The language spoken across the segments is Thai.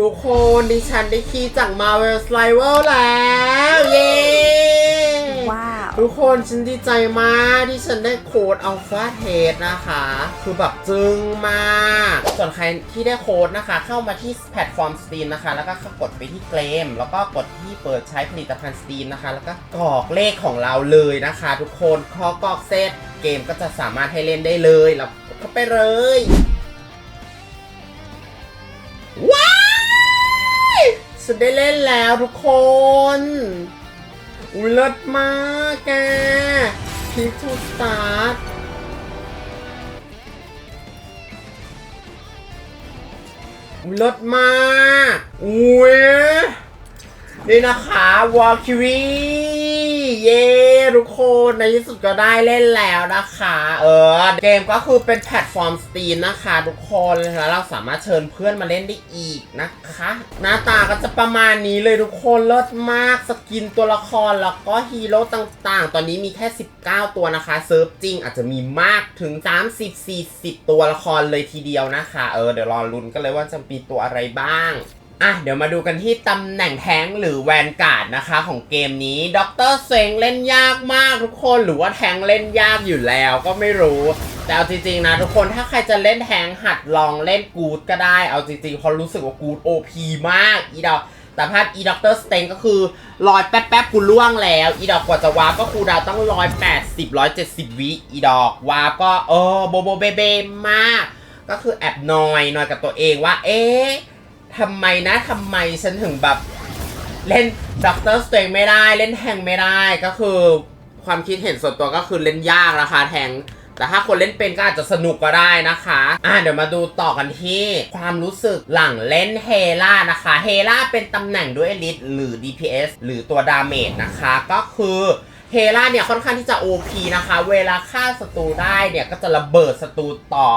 ทุกคนดิฉันได้คีย์จาก Marvel Rival แล้ว เย้ว้าว ทุกคนฉันดีใจมากที่ฉันได้โค้ด Alpha Test นะคะ คือแบบจึงมาก ส่วนใครที่ได้โค้ดนะคะ เข้ามาที่แพลตฟอร์ม Steam นะคะ แล้วก็กดไปที่เกม แล้วก็กดที่เปิดใช้ผลิตภัณฑ์ Steam นะคะ แล้วก็กรอกเลขของเราเลยนะคะ ทุกคนพอกรอกเสร็จเกมก็จะสามารถให้เล่นได้เลยเรากดเข้าไปเลย ฉันได้เล่นแล้วทุกคน อุ้ยเลิศมากแกพิทูสตาร์ทอุ้ยเลิศมาก อุ้ยนี่นะคะวอลคิวี เย้ทุกคนในที่สุดก็ได้เล่นแล้วนะคะ เออ เกมก็คือเป็นแพลตฟอร์มสตรีมนะคะ ทุกคนแล้วเราสามารถเชิญเพื่อนมาเล่นได้อีกนะคะ หน้าตาก็จะประมาณนี้เลยทุกคนเลิศมากสกินตัวละครแล้วก็ฮีโร่ต่างๆ ตอนนี้มีแค่ 19 ตัวนะคะเซิร์ฟจริงอาจจะมีมากถึง 30-40 ตัวละครเลยทีเดียวนะคะ เออเดี๋ยวรอลุ้นกันเลยว่าจะมีตัวอะไรบ้าง อะเดี๋ยวมาดูกันที่ตำแหน่งแท้งหรือแวนการ์ดนะคะ ของเกมนี้ด็อกเตอร์เซงเล่นยากมากทุกคนหรือว่าแทงเล่นยากอยู่แล้วก็ไม่รู้ แต่เอาจริงๆนะทุกคนถ้าใครจะเล่นแทงหัดลองเล่นกูดก็ได้ เอาจริงๆเพราะรู้สึกว่ากูดโอพีมากอีดอกแต่ภาพอีด็อกเตอร์สเตงก็คือลอยแป๊บๆกูล่วงแล้ว อีดอกกว่าจะวาร์ปก็คูดาวต้องร้อยแปดสิบร้อยเจ็ดสิบวิอีดอกวาร์ปก็เออโบโบเบเบมาก ก็คือแอบนอยนอยกับตัวเองว่าเอ๊ะ ทำไมนะทำไมฉันถึงแบบ เล่นด็อกเตอร์สเตงไม่ได้เล่นแทงไม่ได้ก็คือความคิดเห็นส่วนตัวก็คือเล่นยากนะคะแทง แต่ถ้าคนเล่นเป็นก็อาจจะสนุกก็ได้นะคะ อะเดี๋ยวมาดูต่อกันที่ความรู้สึกหลังเล่นเฮล่านะคะ เฮล่าเป็นตำแหน่งด้วยลิทหรือ DPS หรือตัวดาเมจนะคะ ก็คือเฮล่าเนี่ยค่อนข้างที่จะ OP นะคะ เวลาฆ่าศัตรูได้เนี่ยก็จะระเบิดศัตรูต่อ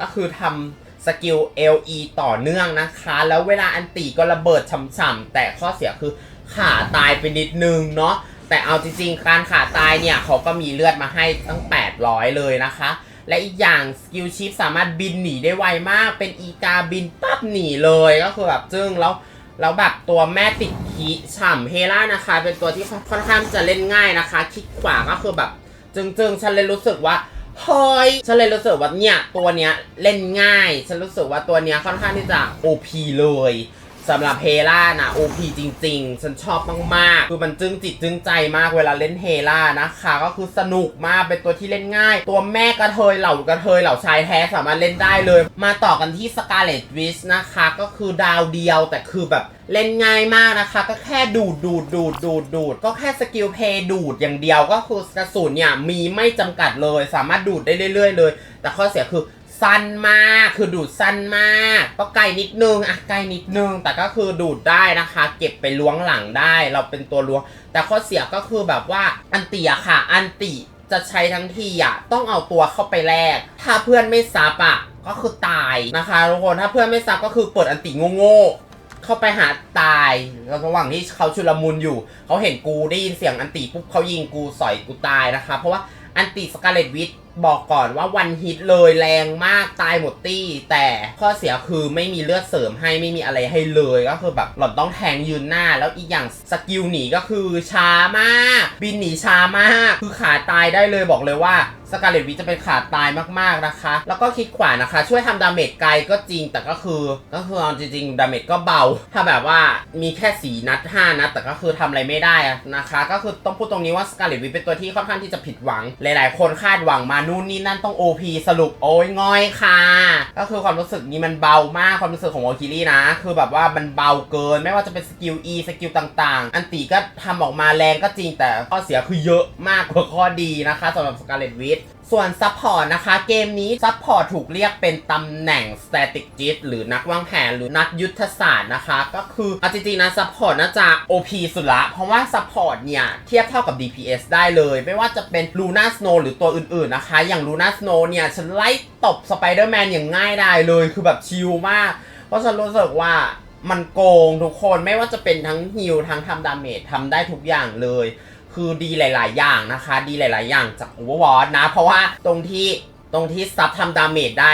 ก็คือทำ สกิล LE ต่อเนื่องนะคะ แล้วเวลาอันตีก็ระเบิดช่ำๆ แต่ข้อเสียคือขาตายไปนิดนึงเนาะ แต่เอาจริงๆ การขาตายเนี่ยเขาก็มีเลือดมาให้ตั้ง 800 เลยนะคะ และอีกอย่างสกิลชิปสามารถบินหนีได้ไวมาก เป็นอีกาบินปั๊บหนีเลยก็คือแบบจึ้งแล้วแล้วแบบตัวแม่ติดขีฉ่ำเฮล่านะคะ เป็นตัวที่ค่อนข้างจะเล่นง่ายนะคะคลิกขวาก็คือแบบจึงๆ ฉันเลยรู้สึกว่า เฮ้ยฉันเลยรู้สึกว่าเนี่ยตัวเนี้ยเล่นง่าย ฉันรู้สึกว่าตัวเนี้ยค่อนข้างที่จะ OP เลย สำหรับเฮล่านะ OP จริง ๆ ฉันชอบมากๆ คือมันจึงจิตจึงใจมากเวลาเล่นเฮล่านะคะ ก็คือสนุกมากเป็นตัวที่เล่นง่าย ตัวแม่กระเทยเหล่ากระเทยเหล่าชายแท้สามารถเล่นได้เลย มาต่อกันที่ Scarlet Witch นะคะ ก็คือดาวเดียวแต่คือแบบเล่นง่ายมากนะคะ ก็แค่ดูดดูดดูดดูดดูดก็แค่สกิลเพย์ดูดอย่างเดียวก็คือกระสุนเนี่ยมีไม่จำกัดเลย สามารถดูดได้เรื่อย ๆ เลย แต่ข้อเสียคือ สั้นมาก คือดูดสั้นมาก ก็ไกลนิดนึงอะไกลนิดนึง แต่ก็คือดูดได้นะคะ เก็บไปล้วงหลังได้ เราเป็นตัวล้วง แต่ข้อเสียก็คือแบบว่าอันติอะค่ะ อันติจะใช้ทั้งทีอะต้องเอาตัวเข้าไปแลก ถ้าเพื่อนไม่ซับอะก็คือตายนะคะทุกคน ถ้าเพื่อนไม่ซับก็คือเปิดอันติโง่ๆเข้าไปหาตายระหว่างที่เขาชุลมุนอยู่ เขาเห็นกูได้ยินเสียงอันติปุ๊บเขายิงกูสอยกูตายนะคะ เพราะว่าอันติสกาเลตวิท บอกก่อนว่าวันฮิตเลยแรงมากตายหมดตี้ แต่ข้อเสียคือไม่มีเลือดเสริมให้ไม่มีอะไรให้เลยก็คือแบบหล่อนต้องแทงยืนหน้า แล้วอีกอย่างสกิลหนีก็คือช้ามาก บินหนีช้ามากคือขาตายได้เลยบอกเลยว่าสกาเลตวิจะเป็นขาตายมากๆนะคะ แล้วก็คลิกขวานะคะ ช่วยทำดาเมจไกลก็จริง แต่ก็คือ ก็คือเอาจริงๆ ดาเมจก็เบา ถ้าแบบว่ามีแค่สีนัด5นัดแต่ก็คือทำอะไรไม่ได้นะคะ ก็คือต้องพูดตรงนี้ว่าสกาเลตวิเป็นตัวที่ค่อนข้างที่จะผิดหวัง หลายๆ คนคาดหวังมานู่นนี่นั่นต้อง OP สรุปโอ้ยง่อยค่ะ ก็คือความรู้สึกนี้มันเบามากความรู้สึกของโอคิลี่นะ คือแบบว่ามันเบาเกิน ไม่ว่าจะเป็นสกิล E สกิลต่างๆ อันตีก็ทำออกมาแรงก็จริงแต่ข้อเสียคือเยอะมากกว่าข้อดีนะคะสำหรับสกาเลตวิท ส่วนซัพพอร์ตนะคะ เกมนี้ซัพพอร์ตถูกเรียกเป็นตำแหน่ง Static j i t หรือนักวางแผนหรือนักยุทธศาสตร์นะคะ ก็คือเอาจริงๆนะซัพพอร์ตน่าจะ OP สุดละ เพราะว่าซัพพอร์ตเนี่ย เทียบเท่ากับ DPS ได้เลย ไม่ว่าจะเป็น Luna Snow หรือตัวอื่นๆนะคะ อย่าง Luna Snow เนี่ยฉันไล่ตบ Spider-Man อย่างง่ายได้เลยคือแบบชิลมาก เพราะฉันรู้สึกว่ามันโกงทุกคนไม่ว่าจะเป็นทั้งฮิลทั้งทำดาเมจทำได้ทุกอย่างเลย คือดีหลาย ๆ อย่างนะคะ ดีหลาย ๆ อย่างจาก Overwatch นะ เพราะว่าตรงที่ตรงที่ซับทำดาเมจได้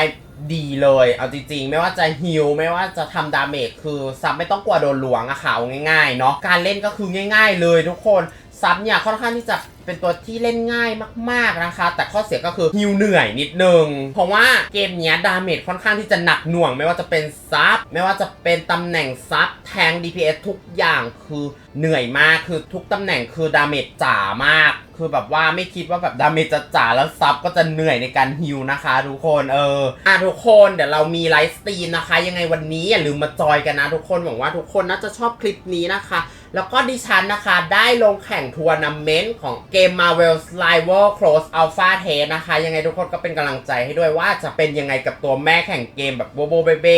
ดีเลย เอาจริง ๆ ไม่ว่าจะฮิลไม่ว่าจะทำดาเมจคือซับไม่ต้องกลัวโดนหลวงอะค่ะเอาง่าย ๆ เนาะการเล่นก็คือง่าย ๆ เลยทุกคน ซับเนี่ยค่อนข้างที่จะเป็นตัวที่เล่นง่ายมาก ๆนะคะ แต่ข้อเสียก็คือฮิลเหนื่อยนิดนึง เพราะว่าเกมเนี้ยดาเมจค่อนข้างที่จะหนักหน่วง ไม่ว่าจะเป็นซับไม่ว่าจะเป็นตำแหน่งซับแทง DPS ทุกอย่างคือเหนื่อยมากคือทุกตำแหน่งคือดาเมจจ๋ามาก คือแบบว่าไม่คิดว่าแบบดาเมจจะจ๋าแล้วซับก็จะเหนื่อยในการฮิลนะคะทุกคนเอออะทุกคนเดี๋ยวเรามีไลฟ์สตรีมนะคะ ยังไงวันนี้อย่าลืมมาจอยกันนะทุกคนหวังว่าทุกคนน่าจะชอบคลิปนี้นะคะ แล้วก็ดิฉันนะคะได้ลงแข่งทัวร์นาเมนต์ของเกม Marvel Rival Close Alpha Test นะคะ ยังไงทุกคนก็เป็นกำลังใจให้ด้วยว่าจะเป็นยังไงกับตัวแม่แข่งเกมแบบโบโบเบเบ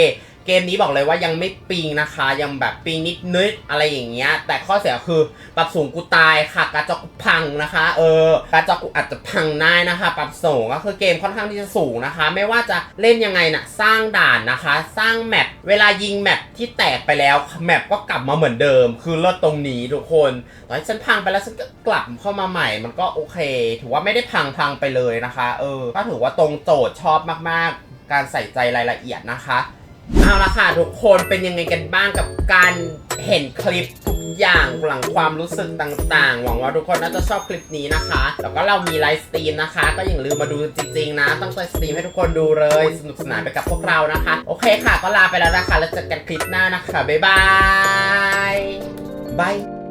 เกมนี้บอกเลยว่ายังไม่ปิงนะคะ ยังแบบปิงนิดนิดอะไรอย่างเงี้ย แต่ข้อเสียคือปรับสูงกูตายค่ะกร์ดจกูพังนะคะ เออกร์ดจอกูอาจจะพังได้นะคะ ปรับสูงก็คือเกมค่อนข้างที่จะสูงนะคะ ไม่ว่าจะเล่นยังไงนะสร้างด่านนะคะ สร้างแมปเวลายิงแมปที่แตกไปแล้วแมปก็กลับมาเหมือนเดิม คือเลิศตรงนี้ทุกคนตอนที่ฉันพังไปแล้วฉันก็กลับเข้ามาใหม่ มันก็โอเค ถือว่าไม่ได้พังพังไปเลยนะคะ เออก็ถือว่าตรงโจทย์ชอบมากๆ การใส่ใจรายละเอียดนะคะ เอาละค่ะทุกคนเป็นยังไงกันบ้างกับการเห็นคลิปทุกอย่างหลังความรู้สึกต่างๆ หวังว่าทุกคนน่าจะชอบคลิปนี้นะคะ แล้วก็เรามีไลฟ์สตรีมนะคะ ก็อย่าลืมมาดูจริงๆนะ ตั้งใจสตรีมให้ทุกคนดูเลย สนุกสนานไปกับพวกเรานะคะ โอเคค่ะ ก็ลาไปแล้วนะคะ แล้วเจอกันคลิปหน้านะคะ บ๊ายบายบาย